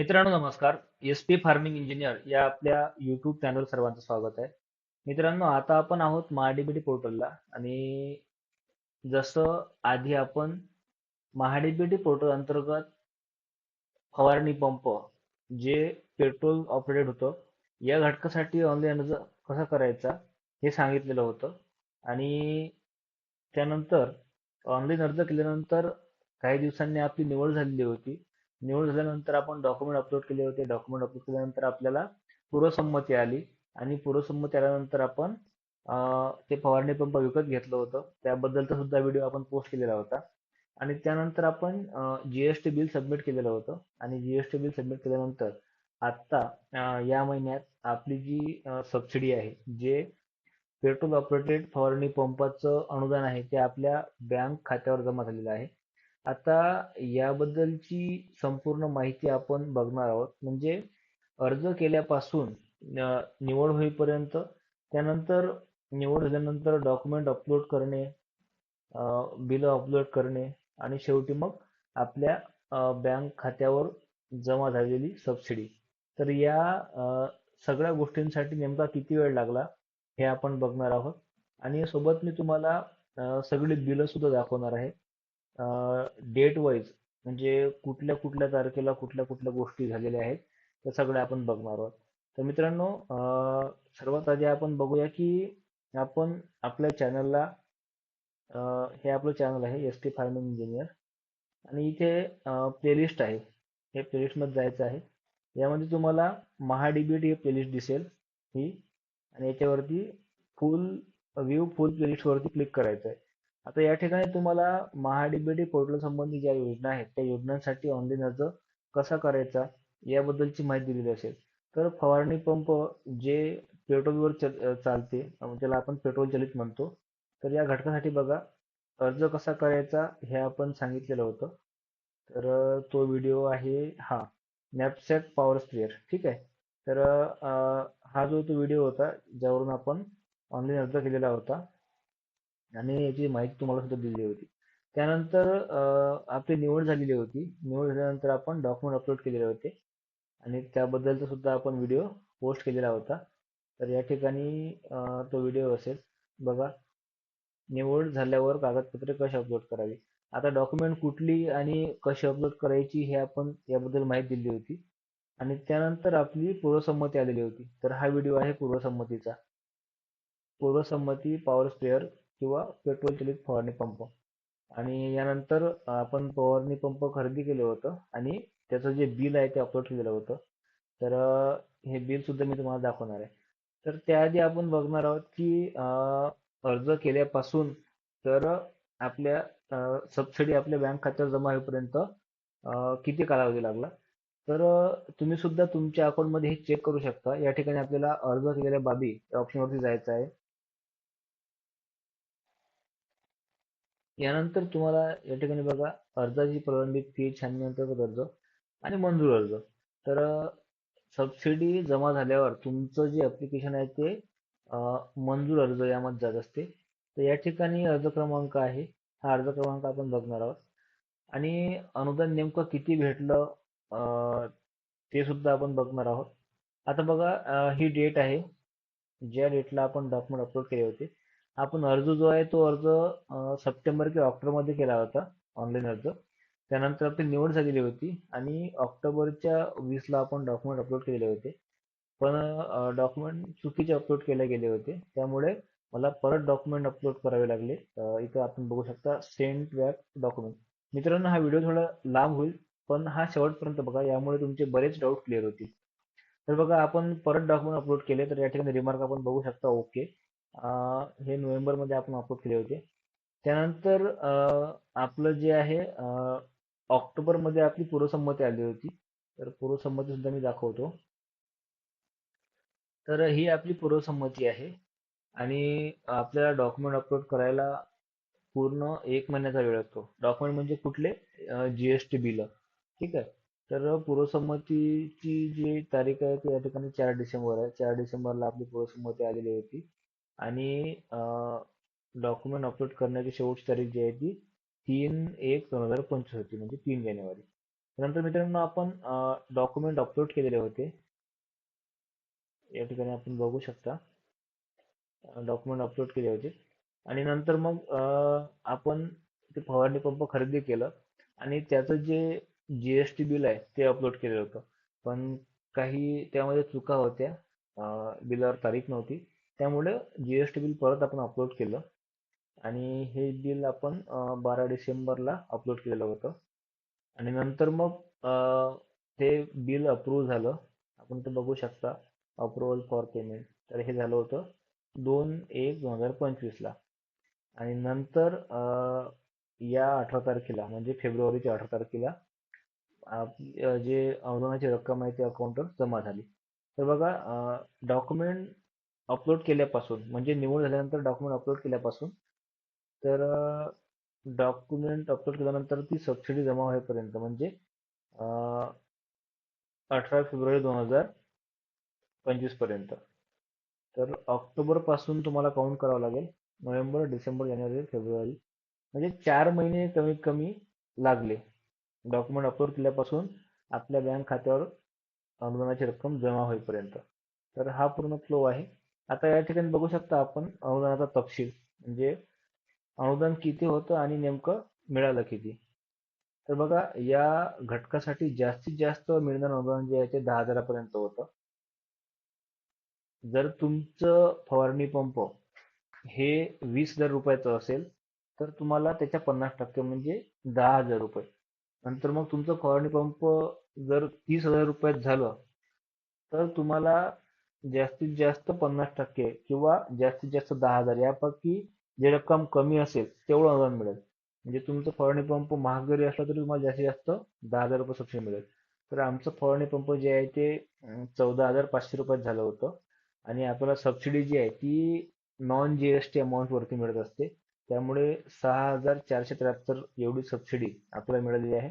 मित्रांनो नमस्कार. S P farming engineer या आपल्या युट्यूब चॅनल सर्वांचं स्वागत आहे. मित्रांनो आता आपण आहोत महाडीबीटी पोर्टलला आणि जसं आधी आपण महाडीबीटी पोर्टल अंतर्गत फवारणी पंप जे पेट्रोल ऑपरेटेड होतं या घटकासाठी ऑनलाईन अर्ज कसा करायचा हे सांगितलेलं होतं. आणि त्यानंतर ऑनलाईन अर्ज केल्यानंतर काही दिवसांनी आपली निवड झालेली होती. निवड झाल्यानंतर आपण डॉक्युमेंट अपलोड केले होते. डॉक्युमेंट अपलोड केल्यानंतर आपल्याला पूर्वसंमती आली. आणि पूर्वसंमती आल्यानंतर आपण ते फवारणी पंप विकत घेतलं होतं. त्याबद्दलचा सुद्धा व्हिडिओ आपण पोस्ट केलेला होता. आणि त्यानंतर आपण जीएसटी बिल सबमिट केलेलं होतं. आणि जीएसटी बिल सबमिट केल्यानंतर आत्ता या महिन्यात आपली जी सबसिडी आहे जे पेट्रोल ऑपरेटेड फवारणी पंपाचं अनुदान आहे ते आपल्या बँक खात्यावर जमा झालेलं आहे. आता याबद्दलची संपूर्ण माहिती आपण बघणार आहोत. म्हणजे अर्ज केल्यापासून निवड होईपर्यंत त्यानंतर निवड झाल्यानंतर डॉक्युमेंट अपलोड करणे बिल अपलोड करणे आणि शेवटी मग आपल्या बँक खात्यावर जमा झालेली सबसिडी. तर या सगळ्या गोष्टींसाठी नेमका किती वेळ लागला हे आपण बघणार आहोत. आणि सोबत मी तुम्हाला सगळी बिलं सुद्धा दाखवणार आहे. डेट वाईज म्हणजे कुठल्या कुठल्या तारखेला कुठल्या कुठल्या गोष्टी झालेल्या आहेत त्या सगळ्या आपण बघणार आहोत. तर मित्रांनो सर्वात आधी आपण बघूया की आपण आपल्या चॅनलला हे आपलं चॅनल आहे एस टी फार्मिंग इंजिनियर आणि इथे प्लेलिस्ट आहे. हे प्लेलिस्टमध्ये जायचं आहे. यामध्ये तुम्हाला महाडीबीटी ही प्लेलिस्ट दिसेल ही. आणि याच्यावरती फुल व्ह्यू फुल प्लेलिस्टवरती क्लिक करायचं आहे. आता या ठिकाणी तुम्हाला महाडीबीटी पोर्टल संबंधी ज्या योजना आहेत त्या योजनांसाठी ऑनलाईन अर्ज कसा करायचा याबद्दलची माहिती दिलेली असेल. तर फवारणी पंप जे पेट्रोलवर चल चालते ज्याला आपण पेट्रोल चलित म्हणतो तर या घटकासाठी बघा अर्ज कसा करायचा हे आपण सांगितलेलं होतं. तर तो व्हिडिओ आहे हा नॅपसॅक पॉवर स्प्रेअर ठीक आहे. तर हा जो तो व्हिडिओ होता ज्यावरून आपण ऑनलाईन अर्ज केलेला होता आणि याची माहिती तुम्हाला सुद्धा दिली होती. त्यानंतर आपली निवड झालेली होती. निवड झाल्यानंतर आपण डॉक्युमेंट अपलोड केलेले होते. आणि त्याबद्दलचा सुद्धा आपण व्हिडिओ पोस्ट केलेला होता. तर या ठिकाणी तो व्हिडिओ असेल. बघा. निवड झाल्यावर कागदपत्रे कशी अपलोड करावी? आता डॉक्युमेंट कुठली आणि कशी अपलोड करायची हे आपण याबद्दल माहिती दिली होती. आणि त्यानंतर आपली पूर्वसंमती आलेली होती. तर हा व्हिडिओ आहे पूर्वसंमतीचा. पूर्वसंमती पॉवर स्प्रेअर किंवा पेट्रोल चलित फवारणी पंप. आणि यानंतर आपण फवारणी पंप खरेदी केलं होतं आणि त्याचं जे बिल आहे ते अपलोड केलेलं होतं. तर हे बिल सुद्धा मी तुम्हाला दाखवणार आहे. तर त्याआधी आपण बघणार आहोत की अर्ज केल्यापासून तर आपल्या सबसिडी आपल्या बँक खात्यावर जमा होईपर्यंत किती कालावधी लागला? तर तुम्ही सुद्धा तुमच्या अकाउंटमध्ये हे चेक करू शकता. या ठिकाणी आपल्याला अर्ज केलेल्या बाबी या ऑप्शनवरती जायचं आहे. यानंतर तुम्हाला या ठिकाणी बघा अर्जाची प्रलंबित फी छाननी अंतर्गत अर्ज आणि मंजूर अर्ज तर सबसिडी जमा झाल्यावर तुमचं जे ऍप्लिकेशन आहे ते मंजूर अर्ज यामध्ये जात असते. तर या ठिकाणी अर्ज क्रमांक आहे. हा अर्ज क्रमांक आपण बघणार आहोत. आणि अनुदान नेमकं किती भेटलं ते सुद्धा आपण बघणार आहोत. आता बघा ही डेट आहे. ज्या डेटला आपण डॉक्युमेंट अपलोड केले होते. आपण अर्ज जो आहे तो अर्ज सप्टेंबर किंवा ऑक्टोबरमध्ये केला होता ऑनलाईन अर्ज. त्यानंतर आपली निवड झालेली होती आणि ऑक्टोबरच्या वीसला आपण डॉक्युमेंट अपलोड केलेले होते. पण डॉक्युमेंट चुकीचे अपलोड केले गेले होते. त्यामुळे मला परत डॉक्युमेंट अपलोड करावे लागले. इथं आपण बघू शकता सेंड बॅक डॉक्युमेंट. मित्रांनो हा व्हिडिओ थोडा लांब होईल पण हा शेवटपर्यंत बघा यामुळे तुमचे बरेच डाऊट क्लिअर होतील. तर बघा आपण परत डॉक्युमेंट अपलोड केले तर या ठिकाणी रिमार्क आपण बघू शकता ओके. हे नोव्हेंबरमध्ये आपण अपलोड केले होते. त्यानंतर आपलं जे आहे ऑक्टोबरमध्ये आपली पूर्वसंमती आली होती. तर पूर्वसंमती सुद्धा मी दाखवतो. तर ही आपली पूर्वसंमती आहे. आणि आपल्याला डॉक्युमेंट अपलोड करायला पूर्ण एक महिन्याचा वेळ लागतो डॉक्युमेंट म्हणजे कुठले? जीएसटी बिल ठीक आहे? तर पूर्वसंमतीची जी तारीख आहे ती या ठिकाणी चार डिसेंबर आहे. चार डिसेंबरला आपली पूर्वसंमती आलेली होती. आणि डॉक्युमेंट अपलोड करण्याची शेवटची तारीख जी आहे ती तीन एक दोन हजार पंचवीस होती म्हणजे तीन जानेवारी. नंतर मित्रांनो आपण डॉक्युमेंट अपलोड केलेले होते. या ठिकाणी आपण बघू शकता. डॉक्युमेंट अपलोड केले होते. आणि नंतर मग आपण ते फवारणी पंप खरेदी केलं. आणि त्याचं जे जी एस टी बिल आहे ते अपलोड केलेलं होतं. पण काही त्यामध्ये चुका होत्या. बिलावर तारीख नव्हती. त्यामुळे जी एस टी बिल परत आपण अपलोड केलं. आणि हे बिल आपण अं, बारा डिसेंबरला अपलोड केलेलं होतं. आणि नंतर मग अं, ते बिल अप्रूव्ह झालं. आपण ते बघू शकता अप्रुव्हल फॉर पेमेंट तर हे झालं होतं दोन एक दोन हजार पंचवीसला. आणि नंतर अं, या अठरा तारखेला म्हणजे फेब्रुवारीच्या अठरा तारखेला आप- अं, जे अनुदानाची रक्कम आहे ती अकाउंटवर जमा झाली. तर बघा डॉक्युमेंट अपलोड केल्यापासून म्हणजे निवड झाल्यानंतर डॉक्युमेंट अपलोड केल्यापासून तर डॉक्युमेंट अपलोड केल्यानंतर ती सबसिडी जमा होईपर्यंत म्हणजे अठरा फेब्रुवारी दोन हजार पंचवीसपर्यंत. तर ऑक्टोबरपासून तुम्हाला काउंट करावं लागेल. नोव्हेंबर डिसेंबर जानेवारी फेब्रुवारी म्हणजे चार महिने कमीत कमी लागले. डॉक्युमेंट अपलोड केल्यापासून आपल्या बँक खात्यावर अनुदानाची रक्कम जमा होईपर्यंत. तर हा पूर्ण फ्लो आहे. आता या ठिकाणी बघू शकता आपण अनुदानाचा तपशील. म्हणजे अनुदान किती होतं आणि नेमकं मिळालं किती? तर बघा या घटकासाठी जास्तीत जास्त मिळणारं अनुदान जे आहे ते दहा हजारापर्यंत होतं. जर तुमचं फवारणी पंप हे वीस हजार रुपयाचं असेल तर तुम्हाला त्याच्या पन्नास टक्के म्हणजे दहा हजार रुपये. नंतर मग तुमचं फवारणी पंप जर तीस हजार रुपयात झालं तर तुम्हाला जास्तीत जास्त पन्नास टक्के किंवा जास्तीत जास्त दहा हजार यापैकी जे रक्कम कमी असेल तेवढं अनुदान मिळेल. म्हणजे तुमचं फवारणी पंप महाग जरी असला तरी तुम्हाला जास्तीत जास्त दहा हजार रुपये सबसिडी मिळेल. तर आमचं फवारणी पंप जे आहे ते चौदा हजार पाचशे रुपयात झालं होतं. आणि आपल्याला सबसिडी जी आहे ती नॉन जी एस अमाऊंट वरती मिळत असते. त्यामुळे सहा हजार चारशे त्र्याहत्तर एवढी सबसिडी आपल्याला मिळालेली आहे.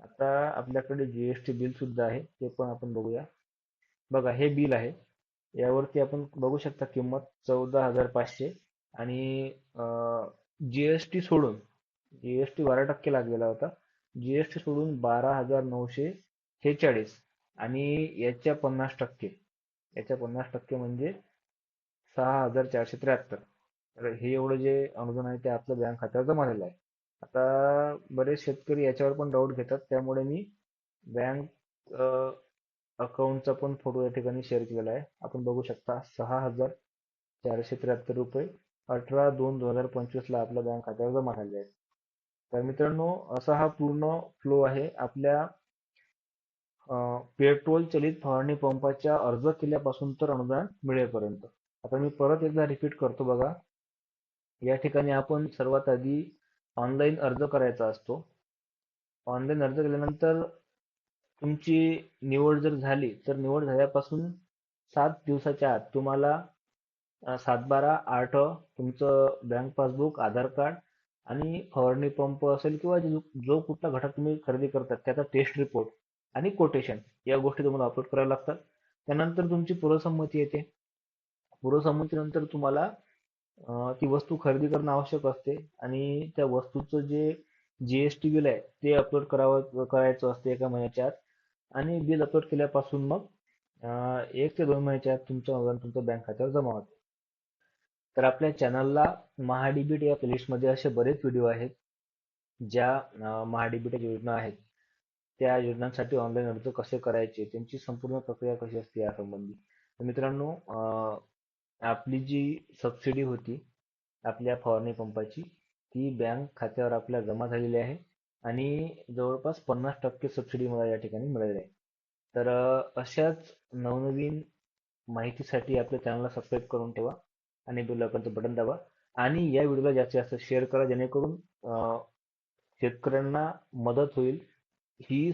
आता आपल्याकडे जी एस बिल सुद्धा आहे ते पण आपण बघूया. बघा हे बिल आहे. यावरती आपण बघू शकता किंमत चौदा हजार पाचशे. आणि जीएसटी सोडून जीएसटी बारा टक्के लागलेला होता. जीएसटी सोडून बारा हजार नऊशे शेहेचाळीस आणि याच्या पन्नास टक्के. याच्या पन्नास टक्के म्हणजे सहा हजार चारशे त्र्याहत्तर. तर हे एवढं जे अनुदान आहे ते आपलं बँक खात्यावर जमा झालेलं आहे. आता बरेच शेतकरी याच्यावर पण डाऊट घेतात. त्यामुळे मी बँक अकाउंटचा पण फोटो या ठिकाणी शेअर केलेला आहे. आपण बघू शकता सहा हजार चारशे त्र्याहत्तर रुपये अठरा दोन दोन हजार पंचवीसला आपल्या बँक खात्यावर जमा झाले आहेत. तर मित्रांनो असा हा पूर्ण फ्लो आहे. आपल्या पेट्रोल चलित फवारणी पंपाच्या अर्ज केल्यापासून तर अनुदान मिळेपर्यंत. आता मी परत एकदा रिपीट करतो बघा. या ठिकाणी आपण सर्वात आधी ऑनलाईन अर्ज करायचा असतो. ऑनलाईन अर्ज केल्यानंतर तुमची निवड जर झाली तर निवड झाल्यापासून सात दिवसाच्या आत तुम्हाला सातबारा आठ तुमचं बँक पासबुक आधार कार्ड आणि फवारणी पंप असेल किंवा जो कुठला घटक तुम्ही खरेदी करतात त्याचा टेस्ट रिपोर्ट आणि कोटेशन या गोष्टी तुम्हाला अपलोड कराव्या लागतात. त्यानंतर तुमची पूर्वसंमती येते. पूर्वसंमतीनंतर तुम्हाला ती वस्तू खरेदी करणं आवश्यक असते आणि त्या वस्तूचं जे जीएसटी बिल आहे ते अपलोड करावं करायचं असते एका महिन्याच्या आत. आणि बिल अपलोड केल्यापासून मग एक ते दोन महिन्याच्या आत तुमचं अनुदान तुमच्या बँक खात्यावर जमा होते. तर आपल्या चॅनलला महाडीबीट या प्लेलिस्टमध्ये असे बरेच व्हिडिओ आहेत ज्या अ, महाडीबीट योजना आहेत. त्या योजनांसाठी ऑनलाईन अर्ज कसे करायचे त्यांची संपूर्ण प्रक्रिया कशी असते यासंबंधी. तर मित्रांनो आपली जी सबसिडी होती आपल्या फवारणी पंपाची ती बँक खात्यावर आपल्या जमा झालेली आहे. आणि जवळपास पन्नास टक्के सबसिडी मला या ठिकाणी मिळाली आहे. तर अशाच नवनवीन माहितीसाठी आपल्या चॅनलला सबस्क्राईब करून ठेवा आणि बेल आयकॉनचं बटन दाबा. आणि या व्हिडिओला जास्तीत जास्त शेअर करा जेणेकरून शेतकऱ्यांना मदत होईल. ही